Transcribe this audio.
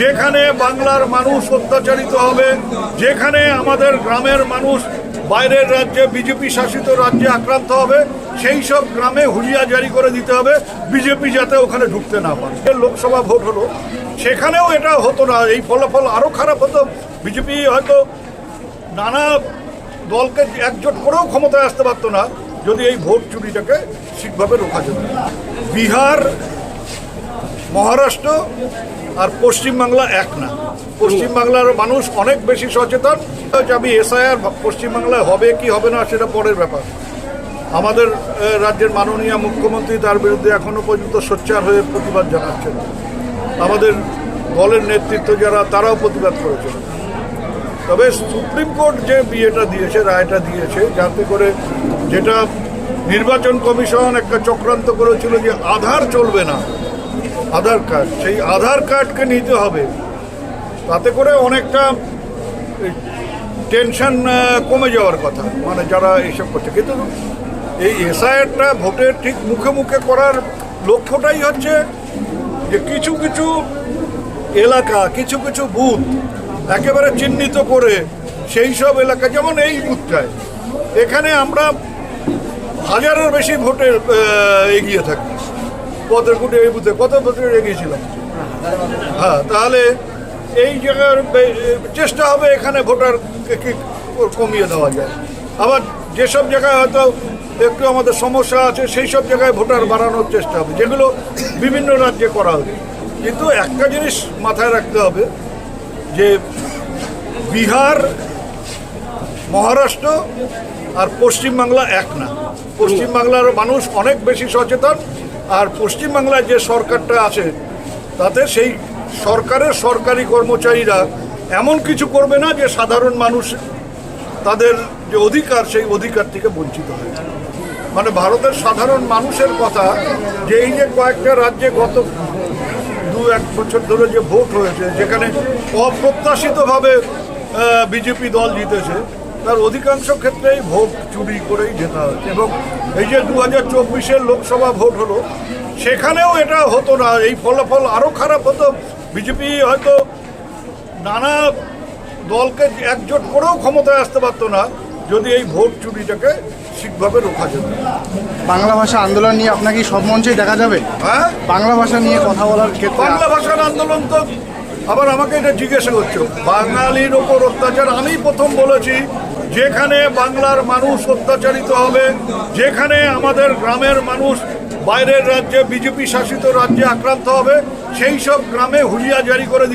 যেখানে বাংলার মানুষ অত্যাচারিত হবে, যেখানে আমাদের গ্রামের মানুষ বাইরের রাজ্যে, বিজেপি শাসিত রাজ্যে আক্রান্ত হবে, সেই সব গ্রামে হুলিয়া জারি করে দিতে হবে, বিজেপি যাতে ওখানে ঢুকতে না পারে। লোকসভা ভোট হলো, সেখানেও এটা হতো না, এই ফলাফল আরও খারাপ হতো। বিজেপি হয়তো নানা দলকে একজোট করেও ক্ষমতায় আসতে পারতো না, যদি এই ভোট চুরিটাকে ঠিকভাবে রোখা যেত। বিহার মহারাষ্ট্র আর পশ্চিমবাংলা এক না। পশ্চিমবাংলার মানুষ অনেক বেশি সচেতন। আমি এসআইআর পশ্চিমবাংলায় হবে কি হবে না সেটা পরের ব্যাপার। আমাদের রাজ্যের মাননীয় মুখ্যমন্ত্রী তার বিরুদ্ধে এখনও পর্যন্ত সোচ্চার হয়ে প্রতিবাদ জানাচ্ছেন। আমাদের দলের নেতৃত্ব যারা, তারাও প্রতিবাদ করেছেন। তবে সুপ্রিম কোর্ট যে বিয়েটা দিয়েছে, রায়টা দিয়েছে, যাতে করে যেটা নির্বাচন কমিশন একটা চক্রান্ত করেছিল যে আধার চলবে না আধার কার্ড সেই আধার কার্ডকে নিতে হবে। তাতে করে অনেকটা টেনশন কমে যাওয়ার কথা মানে যারা এইসব করছে। কিন্তু এই এসআইআরটা ভোটের ঠিক মুখে মুখে করার লক্ষ্যটাই হচ্ছে যে কিছু কিছু এলাকা কিছু কিছু বুথ একেবারে চিহ্নিত করে সেই সব এলাকা যেমন এই বুথটায় এখানে আমরা হাজারের বেশি ভোটে আহ, এগিয়ে থাকি। কোটি এই বুথে কত ভোটে এগিয়েছিলাম হ্যাঁ তাহলে এই জায়গার চেষ্টা হবে এখানে ভোটার কমিয়ে দেওয়া যায়। আবার যেসব জায়গায় হয়তো একটু আমাদের সমস্যা আছে, সেই সব জায়গায় ভোটার বাড়ানোর চেষ্টা হবে, যেগুলো বিভিন্ন রাজ্যে করা হবে কিন্তু একটা জিনিস মাথায় রাখতে হবে, যে বিহার, মহারাষ্ট্র আর পশ্চিমবাংলা এক না। পশ্চিমবাংলার মানুষ অনেক বেশি সচেতন আর পশ্চিমবাংলায় যে সরকারটা আছে, তাতে সেই সরকারের সরকারি কর্মচারীরা এমন কিছু করবে না যে সাধারণ মানুষ তাদের যে অধিকার, সেই অধিকার থেকে বঞ্চিত হয় মানে ভারতের সাধারণ মানুষের কথা, যে এই যে কয়েকটা রাজ্যে গত দু এক বছর ধরে যে ভোট হয়েছে, যেখানে অপ্রত্যাশিতভাবে বিজেপি দল জিতেছে তার অধিকাংশ ক্ষেত্রেই ভোট চুরি করেই জেতা হয়েছে এবং এই যে দু হাজার চব্বিশের লোকসভা ভোট হলো সেখানেও এটা হতো না। এই ফলাফল আরও খারাপ হতো। বিজেপি হয়তো নানা দলকে একজোট করেও ক্ষমতায় আসতে পারতো না যদি এই ভোট চুরিটাকে ঠিকভাবে রোখা যেত। বাংলা ভাষা আন্দোলন নিয়ে আপনাকে সব মঞ্চেই দেখা যাবে? হ্যাঁ? বাংলা ভাষা নিয়ে কথা বলার ক্ষেত্রে বাংলা ভাষার আন্দোলন তো আবার আমাকে এটা জিজ্ঞাসা করছ। বাঙালির ওপর অত্যাচার আমি প্রথম বলেছি, যেখানে বাংলার মানুষ অত্যাচারিত হবে, যেখানে আমাদের গ্রামের মানুষ বাইরের রাজ্যে, বিজেপি শাসিত রাজ্যে আক্রান্ত হবে, সেই সব গ্রামে হুলিয়া জারি করে